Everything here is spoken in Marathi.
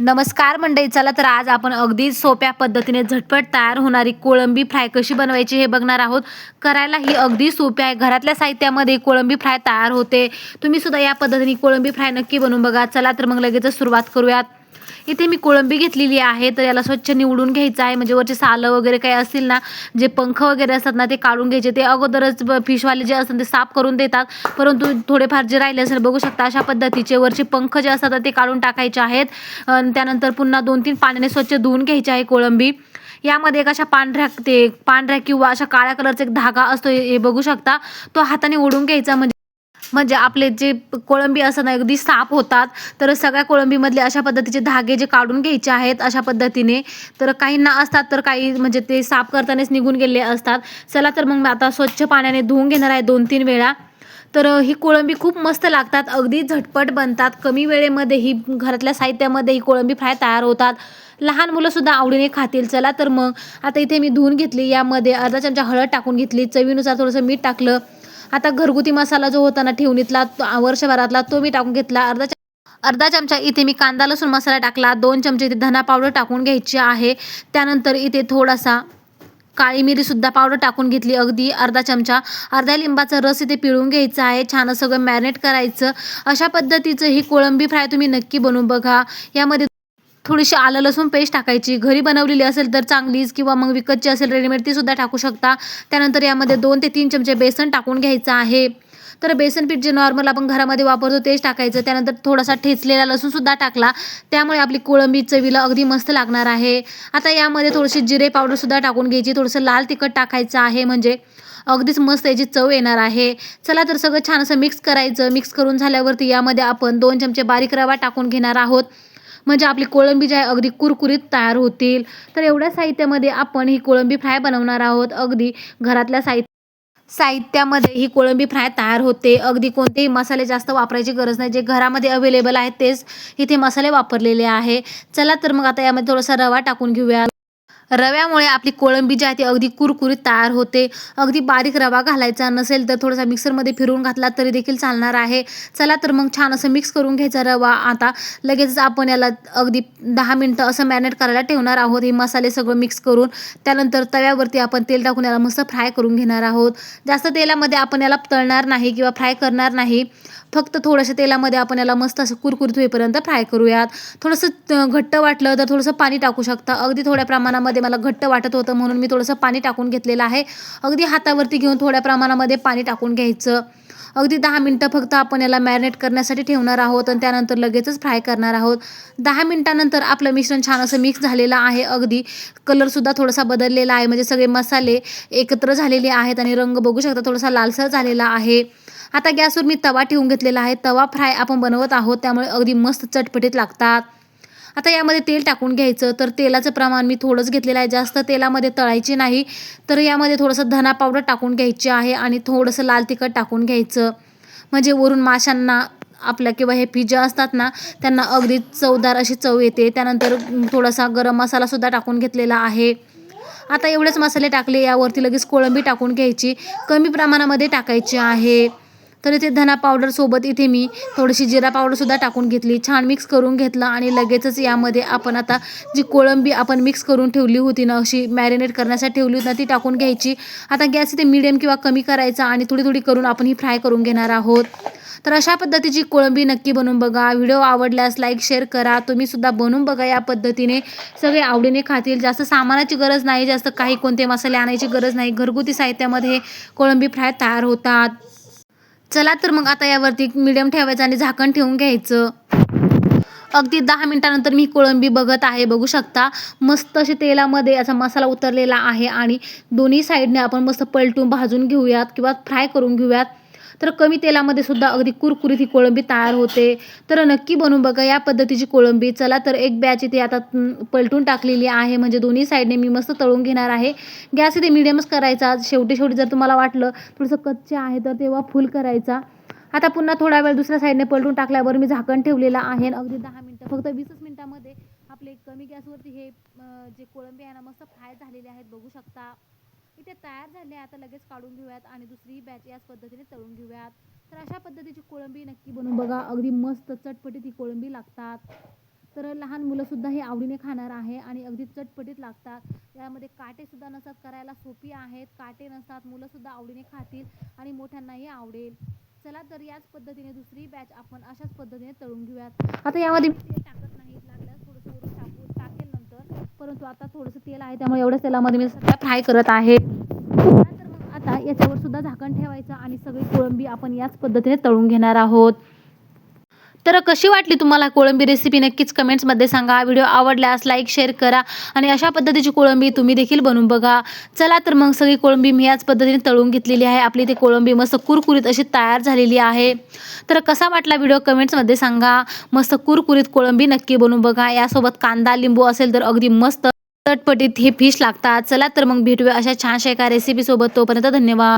नमस्कार मंडळी चला तर आज आपण अगदी सोप्या पद्धतीने झटपट तयार होणारी कोळंबी फ्राय कशी बनवायची हे बघणार आहोत. करायला ही अगदी सोपी आहे. घरातल्या साहित्यामध्ये कोळंबी फ्राय तयार होते. तुम्ही सुद्धा या पद्धतीने कोळंबी फ्राय नक्की बनवून बघा. चला तर मग लगेचच सुरुवात करूयात. इथे मी कोळंबी घेतलेली आहे तर याला स्वच्छ निवडून घ्यायचं आहे. म्हणजे वरचे सालं वगैरे काही असतील ना जे पंख वगैरे असतात ना ते काढून घ्यायचे. ते अगोदरच फिशवाले जे असतात ते साफ करून देतात. परंतु थोडेफार जे राहिले असेल बघू शकता अशा पद्धतीचे वरचे पंख जे असतात ते काढून टाकायचे आहेत. त्यानंतर पुन्हा दोन तीन पाण्याने स्वच्छ धुवून घ्यायची आहे कोळंबी. यामध्ये एक अशा पांढऱ्या ते पांढऱ्या किंवा अशा काळ्या कलरचा एक धागा असतो हे हे बघू शकता. तो हाताने ओढून घ्यायचा म्हणजे म्हणजे आपले जे कोळंबी असताना अगदी साफ होतात. तर सगळ्या कोळंबीमधले अशा पद्धतीचे धागे जे काढून घ्यायचे आहेत अशा पद्धतीने. तर काहींना असतात तर काही म्हणजे ते साफ करतानाच निघून गेले असतात. चला तर मग मी आता स्वच्छ पाण्याने धुवून घेणार आहे दोन तीन वेळा. तर ही कोळंबी खूप मस्त लागतात अगदी झटपट बनतात. कमी वेळेमध्ये ही घरातल्या साहित्यामध्ये ही कोळंबी फ्राय तयार होतात. लहान मुलंसुद्धा आवडीने खातील. चला तर मग आता इथे मी धुवून घेतली. यामध्ये अर्धा चमचा हळद टाकून घेतली. चवीनुसार थोडंसं मीठ टाकलं. आता घरगुती मसाला जो होता ना ठेवणीतला तो- वर्षभरातला तो मी टाकून घेतला. अर्धा अर्धा चमचा इथे मी कांदा लसूण मसाला टाकला. दोन चमचे इथे धना पावडर टाकून घ्यायची आहे. त्यानंतर इथे थोडासा काळी मिरीसुद्धा पावडर टाकून घेतली. अगदी अर्धा चमचा. अर्ध्या लिंबाचा रस इथे पिळून घ्यायचा आहे. छान सगळं मॅरिनेट करायचं. अशा पद्धतीचं ही कोळंबी फ्राय तुम्ही नक्की बनवून बघा. यामध्ये थोडीशी आलं लसूण पेस्ट टाकायची. घरी बनवलेली असेल तर चांगलीच किंवा मग विकतची असेल रेडीमेड ती सुद्धा टाकू शकता. त्यानंतर यामध्ये दोन ते तीन चमचे बेसन टाकून घ्यायचं आहे. तर बेसन पीठ जे नॉर्मल आपण घरामध्ये वापरतो तेच टाकायचं. त्यानंतर थोडासा ठेचलेला लसूण सुद्धा टाकला. त्यामुळे आपली कोळंबी चवीला अगदी मस्त लागणार आहे. आता यामध्ये थोडीशी जिरे पावडर सुद्धा टाकून घ्यायची. थोडंसं लाल तिखट टाकायचं आहे. म्हणजे अगदीच मस्त याची चव येणार आहे. चला तर सगळं छान असं मिक्स करायचं. मिक्स करून झाल्यावरती यामध्ये आपण दोन चमचे बारीक रवा टाकून घेणार आहोत. म्हणजे आपली कोळंबी जी आहे अगदी कुरकुरीत तयार होतील. तर एवढ्या साहित्यामध्ये आपण ही कोळंबी फ्राय बनवणार आहोत. अगदी घरातल्या साहित्य साहित्यामध्ये ही कोळंबी फ्राय तयार होते. अगदी कोणतेही मसाले जास्त वापरायची गरज नाही. जे घरामध्ये अवेलेबल आहेत तेच इथे मसाले वापरलेले आहे. चला तर मग आता यामध्ये थोडासा रवा टाकून घेऊया. रव्यामुळे आपली कोळंबी जी आहे ती अगदी कुरकुरीत तयार होते. अगदी बारीक रवा घालायचा नसेल तर थोडासा मिक्सरमध्ये फिरवून घातला तरी देखील चालणार आहे. चला तर मग छान असं मिक्स करून घ्यायचा रवा. आता लगेचच आपण याला अगदी दहा मिनटं असं मॅरिनेट करायला ठेवणार आहोत. हे मसाले सगळं मिक्स करून त्यानंतर तव्यावरती आपण तेल टाकून याला मस्त फ्राय करून घेणार आहोत. जास्त तेलामध्ये आपण याला तळणार नाही किंवा फ्राय करणार नाही. फक्त थोडंसं तेलामध्ये आपण याला मस्त असं कुरकुरीत होईपर्यंत फ्राय करूयात. थोडंसं घट्ट वाटलं तर थोडंसं पाणी टाकू शकता. अगदी थोड्या प्रमाणामध्ये मला घट्ट वाटत होतं म्हणून मी थोडंसं पाणी टाकून घेतलेलं आहे. अगदी हातावरती घेऊन थोड्या प्रमाणामध्ये पाणी टाकून घ्यायचं. अगदी दहा मिनटं फक्त आपण याला मॅरिनेट करण्यासाठी ठेवणार आहोत आणि त्यानंतर लगेचच फ्राय करणार आहोत. दहा मिनटानंतर आपलं मिश्रण छान असं मिक्स झालेलं आहे. अगदी कलरसुद्धा थोडासा बदललेला आहे. म्हणजे सगळे मसाले एकत्र झालेले आहेत आणि रंग बघू शकता थोडासा लालसर झालेला आहे. आता गॅसवर मी तवा ठेवून घेतलेला आहे. तवा फ्राय आपण बनवत आहोत. त्यामुळे अगदी मस्त चटपटीत लागतात. आता यामध्ये तेल टाकून घ्यायचं तर तेलाचं प्रमाण मी थोडंच घेतलेलं आहे. जास्त तेलामध्ये तळायचे नाही तर यामध्ये थोडंसं धना पावडर टाकून घ्यायची आहे आणि थोडंसं लाल तिखट टाकून घ्यायचं. म्हणजे वरून माशांना आपल्या किंवा हे पिझ्झा असतात ना त्यांना अगदी चवदार अशी चव येते. त्यानंतर थोडासा गरम मसालासुद्धा टाकून घेतलेला आहे. आता एवढेच मसाले टाकले यावरती लगेच कोळंबी टाकून घ्यायची. कमी प्रमाणामध्ये टाकायची आहे. तर इथे धना पावडर सोबत इथे मी थोडीशी जिरा पावडरसुद्धा टाकून घेतली. छान मिक्स करून घेतलं आणि लगेचच यामध्ये आपण आता जी कोळंबी आपण मिक्स करून ठेवली होती ना अशी मॅरिनेट करण्यासाठी ठेवली होती ना ती टाकून घ्यायची. आता गॅस इथे मिडियम किंवा कमी करायचा आणि थोडी थोडी करून आपण ही फ्राय करून घेणार आहोत. तर अशा पद्धतीची कोळंबी नक्की बनवून बघा. व्हिडिओ आवडल्यास लाईक शेअर करा. तुम्ही सुद्धा बनवून बघा या पद्धतीने. सगळे आवडीने खातील. जास्त सामानाची गरज नाही. जास्त काही कोणते मसाले आणायची गरज नाही. घरगुती साहित्यामध्ये कोळंबी फ्राय तयार होतात. चला तर मग आता यावरती मिडियम ठेवायचं आणि झाकण ठेवून घ्यायचं. अगदी दहा मिनटानंतर मी कोळंबी बघत आहे बघू शकता. मस्त असे तेलामध्ये असा मसाला उतरलेला आहे आणि दोन्ही साईडने आपण मस्त पलटून भाजून घेऊयात किंवा फ्राय करून घेऊयात. तर कमी तेलामध्ये सुद्धा अगदी कुरकुरीत ही कोळंबी तयार होते. तर नक्की बनवून बघा या पद्धतीची कोळंबी. चला तर एक बॅच इथे आता पलटून टाकलेली आहे. म्हणजे दोन्ही साईडने मी मस्त तळून घेणार आहे. गॅस इथे मिडियमच करायचा. शेवटी शेवटी जर तुम्हाला वाटलं थोडंसं कच्चे आहे तर तेव्हा फुल करायचा. आता पुन्हा थोडा वेळ दुसऱ्या साईडने पलटून टाकल्यावर मी झाकण ठेवलेलं आहे. अगदी दहा मिनटं फक्त वीसच मिनटामध्ये आपले कमी गॅसवरती हे जे कोळंबी आहे ना मस्त फ्राय झालेले आहेत. बघू शकता. इथे तयार झाले आता लगेच काढून घेऊयात आणि दुसरी बॅच याच पद्धतीने तळून घेऊयात. तर अशा पद्धतीची कोळंबी नक्की बनवून बघा. अगदी मस्त चटपटीत ही कोळंबी लागतात. तर लहान मुलंसुद्धा हे आवडीने खाणार आहे आणि अगदी चटपटीत लागतात. यामध्ये काटेसुद्धा नसतात करायला सोपी आहेत. काटे नसतात मुलंसुद्धा आवडीने खातील आणि मोठ्यांनाही आवडेल. चला तर याच पद्धतीने दुसरी बॅच आपण अशाच पद्धतीने तळून घेऊयात. आता यामध्ये तेल टाकत नाही लागल्यास थोडंसं वरून टाकू टाकेल नंतर परंतु आता थोडंसं तेल आहे त्यामुळे एवढ्याच तेलामध्ये मी सगळ्या फ्राय करत आहे. आता याच्यावर सुद्धा झाकण ठेवायचं आणि सगळी कोळंबी आपण याच पद्धतीने तळून घेणार आहोत. तर कशी वाटली तुम्हाला कोळंबी रेसिपी नक्कीच कमेंट्समध्ये सांगा. व्हिडिओ आवडल्यास लाईक शेअर करा आणि अशा पद्धतीची कोळंबी तुम्ही देखील बनवून बघा. चला तर मग सगळी कोळंबी मी याच पद्धतीने तळून घेतलेली आहे. आपली ती कोळंबी मस्त कुरकुरीत अशी तयार झालेली आहे. तर कसा वाटला व्हिडिओ कमेंट्समध्ये सांगा. मस्त कुरकुरीत कोळंबी नक्की बनवून बघा. यासोबत कांदा लिंबू असेल तर अगदी मस्त तटपटीत हे फिश लागतात. चला तर मग भेटूया अशा छानशा एका रेसिपीसोबत तोपर्यंत धन्यवाद.